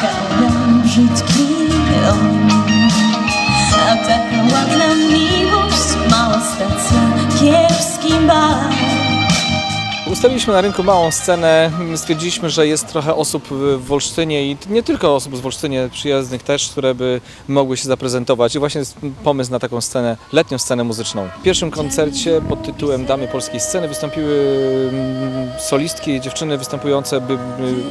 Taka brzydki on, a taka ładna. Ustawiliśmy na rynku małą scenę. Stwierdziliśmy, że jest trochę osób w Olsztynie i nie tylko osób z Olsztynie, przyjaznych też, które by mogły się zaprezentować. I właśnie jest pomysł na taką scenę, letnią scenę muzyczną. W pierwszym koncercie pod tytułem Damy Polskiej Sceny wystąpiły mm, solistki, dziewczyny występujące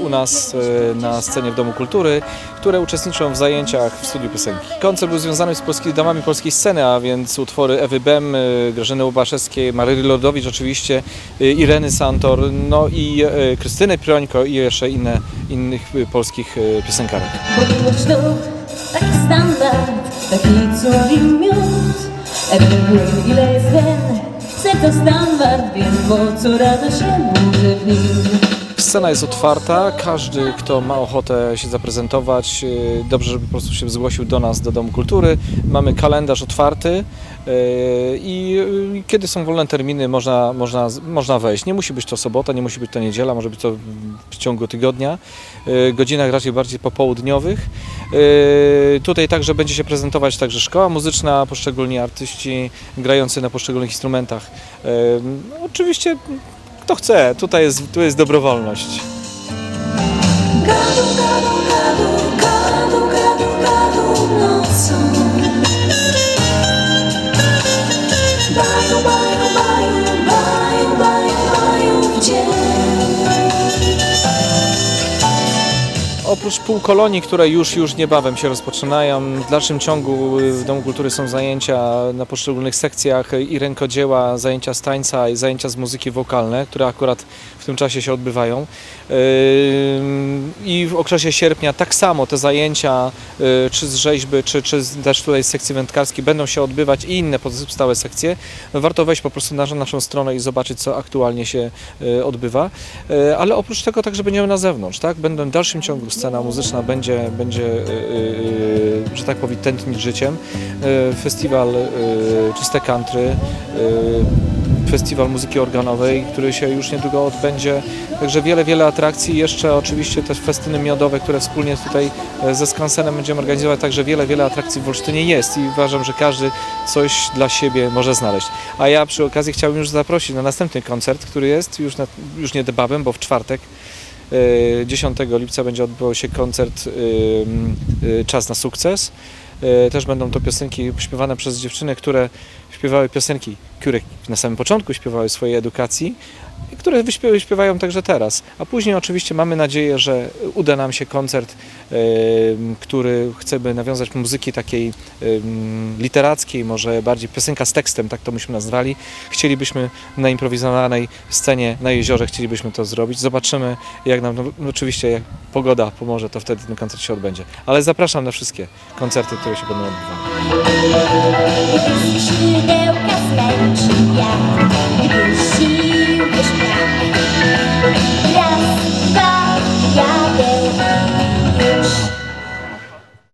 u nas e, na scenie w Domu Kultury, które uczestniczą w zajęciach w studiu piosenki. Koncert był związany z polskimi damami polskiej sceny, a więc utwory Ewy Bem, e, Grażyny Łubaszewskiej, Maryli Lodowicz oczywiście, e, Ireny Santor, no i e, Krystyny Piońko i jeszcze inne, innych e, polskich e, piosenkarek. Taki standard, taki. Evergreen, ile jest ten, se to standard, wiem, bo co rano się burzy w nim. Scena jest otwarta, każdy, kto ma ochotę się zaprezentować, e, dobrze, żeby po prostu się zgłosił do nas, do Domu Kultury. Mamy kalendarz otwarty e, i e, kiedy są wolne terminy, można, można, można wejść. Nie musi być to sobota, nie musi być to niedziela, może być to w ciągu tygodnia, godzinach raczej bardziej popołudniowych. Tutaj także będzie się prezentować także szkoła muzyczna, poszczególni artyści grający na poszczególnych instrumentach. Oczywiście kto chce, tutaj jest, tu jest dobrowolność. Gadu, gadu, gadu, Oprócz półkolonii, które już, już niebawem się rozpoczynają, w dalszym ciągu w Domu Kultury są zajęcia na poszczególnych sekcjach i rękodzieła, zajęcia z tańca i zajęcia z muzyki wokalne, które akurat w tym czasie się odbywają. I w okresie sierpnia tak samo te zajęcia, y, czy z rzeźby, czy, czy też tutaj z sekcji wędkarskiej będą się odbywać i inne pozostałe sekcje. Warto wejść po prostu na naszą stronę i zobaczyć, co aktualnie się y, odbywa. Y, Ale oprócz tego także będziemy na zewnątrz, tak? Będą w dalszym ciągu scena muzyczna będzie, będzie y, y, y, że tak powiem, tętnić życiem. Festiwal Czyste Country, festiwal muzyki organowej, który się już niedługo odbędzie. Także wiele, wiele atrakcji. Jeszcze oczywiście też festyny miodowe, które wspólnie tutaj e, ze Skansenem będziemy organizować. Także wiele, wiele atrakcji w Olsztynie jest i uważam, że każdy coś dla siebie może znaleźć. A ja przy okazji chciałbym już zaprosić na następny koncert, który jest już, na, już nie niebawem, bo w czwartek 10 lipca będzie odbywał się koncert e, e, Czas na sukces. E, Też będą to piosenki śpiewane przez dziewczyny, które śpiewały piosenki, które na samym początku śpiewały swojej edukacji, które śpiewają także teraz. A później oczywiście mamy nadzieję, że uda nam się koncert, który chcemy nawiązać muzyki takiej literackiej, może bardziej piosenka z tekstem, tak to myśmy nazwali. Chcielibyśmy na improwizowanej scenie na jeziorze, chcielibyśmy to zrobić. Zobaczymy, jak nam, no, oczywiście jak pogoda pomoże, to wtedy ten koncert się odbędzie. Ale zapraszam na wszystkie koncerty, które się będą odbywały. 需要呼吸。